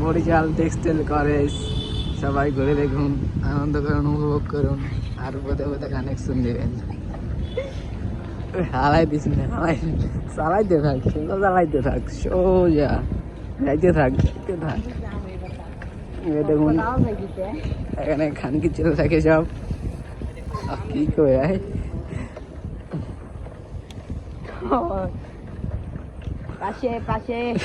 Barishal textile college সবাই ঘুরে দেখুন, আনন্দ করুন, উপভোগ করুন, আর বোধে বোধে কানেকশন দেবেন। হালাই দিস না, হালাই চালাইতে থাক সোজা চালাইতে থাক, সোজা। যাইতে থাক যাইতে থাক। দেখুন, এখানে খানকি চলে থাকে সব। কি করে Passei, passei.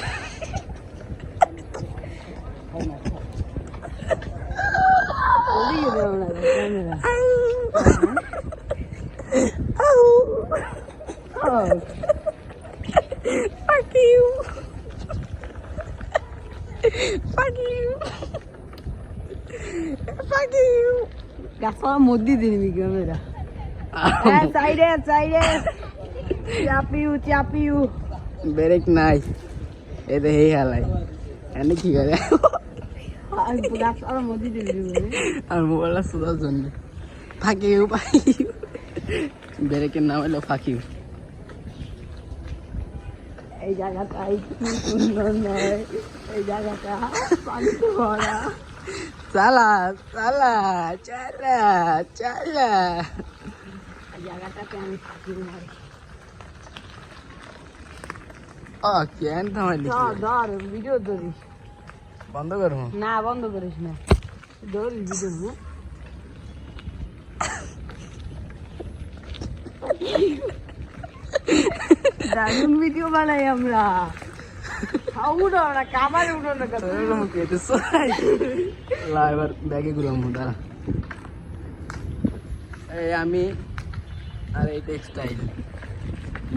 Oh. Fuck you. Fuck you. Fuck you. Garçom Modi દીની મી કેમેરા સાઈડે સાઈડે ચાપ્યું ચાપ્યું ব্রেক নাই। এতে হেই হালাই। এনে কি করে? আর মোবাইলটা শোধার জন্য। ফাঁকি ফাঁকি ব্রেকের নাম হলো ফাঁকি এই জায়গাটা কি সুন্দর নয়। এই জায়গাটা পানিতে ভরা। চালা চালা চালা চালা। জায়গাটাকে আমি থাকি মারি। ও কেন থামাইলি ধর ধর ভিডিও ধরিস। বন্ধ করব? না বন্ধ করিস না। ধরিস ভিডিও দারুণ ভিডিও বানাই আমরা। উঠো না কামারে উঠো না কথা। কেটে সরাই। লা এবার ব্যাগে ঘুরাবো দাঁড়া। এই আমি আর এই টেক্সটাইল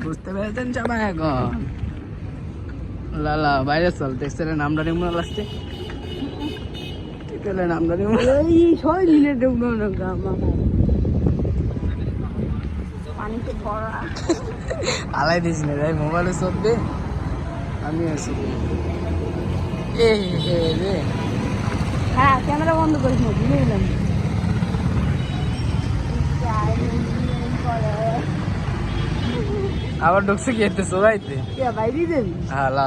বুঝতে পেরেছেন সবাই এখন? লালা বাইরে চল টেক্সটাইলের নামটা নিব না লাস্টে টেক্সটাইলের নামটা এই ছয় মিনিট আলাই দিস না রে মোবাইলে চলবে আমি আছি এ হে রে। হ্যাঁ ক্যামেরা বন্ধ করিস না ভুলে গেলাম। আবার ঢুকছে কি এতে দেবি হ্যাঁ লা।